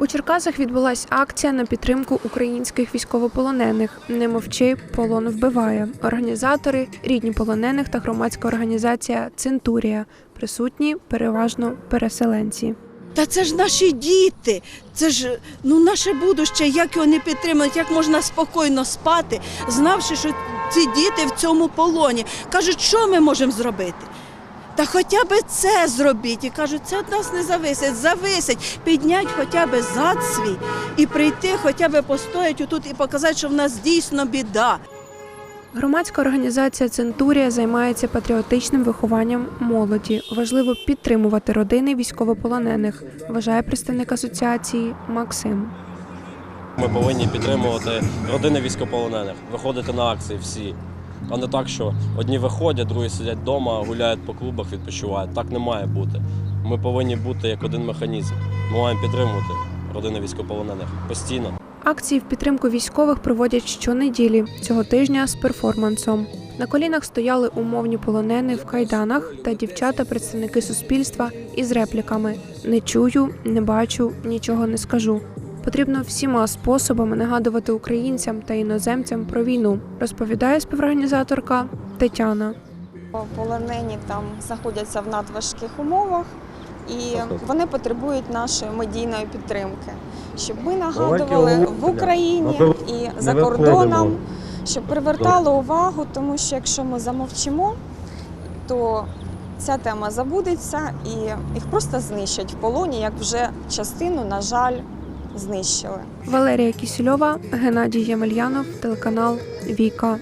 У Черкасах відбулась акція на підтримку українських військовополонених. Не мовчи, полон вбиває. Організатори, рідні полонених та громадська організація Центурія. Присутні переважно переселенці. Та це ж наші діти, це ж ну наше будуще, як його не підтримують, як можна спокійно спати, знавши, що ці діти в цьому полоні. Кажуть, що ми можемо зробити? Та хоча б це зробіть. І кажуть, це від нас не зависить, зависить. Піднять хоча б зад свій і прийти, хоча б постоять отут і показати, що в нас дійсно біда. Громадська організація Центурія займається патріотичним вихованням молоді. Важливо підтримувати родини військовополонених, вважає представник асоціації Максим. Ми повинні підтримувати родини військополонених, виходити на акції всі. А не так, що одні виходять, другі сидять вдома, гуляють по клубах, відпочивають. Так не має бути. Ми повинні бути як один механізм. Ми маємо підтримувати родини військополонених постійно. Акції в підтримку військових проводять щонеділі цього тижня з перформансом. На колінах стояли умовні полонені в кайданах та дівчата, представники суспільства із репліками: не чую, не бачу, нічого не скажу. Потрібно всіма способами нагадувати українцям та іноземцям про війну, розповідає співорганізаторка Тетяна. Полонені там знаходяться в надважких умовах, і вони потребують нашої медійної підтримки, щоб ми нагадували в Україні і за кордоном, щоб привертали увагу, тому що якщо ми замовчимо, то ця тема забудеться і їх просто знищать в полоні, як вже частину, на жаль, знищили. Валерія Кісільова, Геннадій Ємельянов, телеканал Віка.